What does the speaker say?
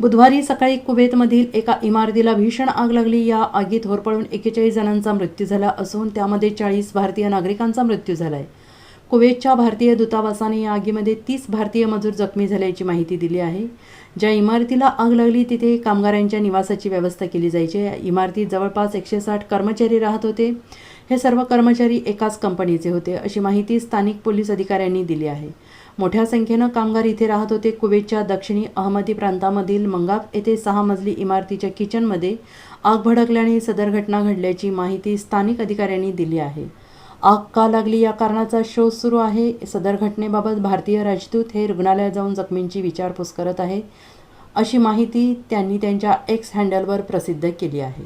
बुधवारी सकाळी कुवेतमधील एका इमारतीला भीषण आग लागली. या आगीत होरपळून एकेचाळीस जणांचा मृत्यू झाला असून त्यामध्ये चाळीस भारतीय नागरिकांचा मृत्यू झाला आहे कुवेतच्या भारतीय दूतावासाने या आगीमध्ये तीस भारतीय मजूर जखमी झाल्याची माहिती दिली आहे. ज्या इमारतीला आग लागली तिथे कामगारांच्या निवासाची व्यवस्था केली जायची. या इमारतीत जवळपास एकशे साठ कर्मचारी राहत होते. हे सर्व कर्मचारी एकाच कंपनीचे होते अशी माहिती स्थानिक पोलीस अधिकाऱ्यांनी दिली आहे. मोठ्या संख्येनं कामगार इथे राहत होते. कुवेतच्या दक्षिणी अहमदी प्रांतामधील मंगाप येथे सहा मजली इमारतीच्या किचनमध्ये आग भडकल्याने सदर घटना घडल्याची माहिती स्थानिक अधिकाऱ्यांनी दिली आहे. आग का लागली या कारणाचा शोध सुरू आहे. सदर घटनेबाबत भारतीय राजदूत हे रुग्णालयात जाऊन जखमींची विचारपूस करत आहे अशी माहिती त्यांनी त्यांच्या एक्स हँडलवर प्रसिद्ध केली आहे.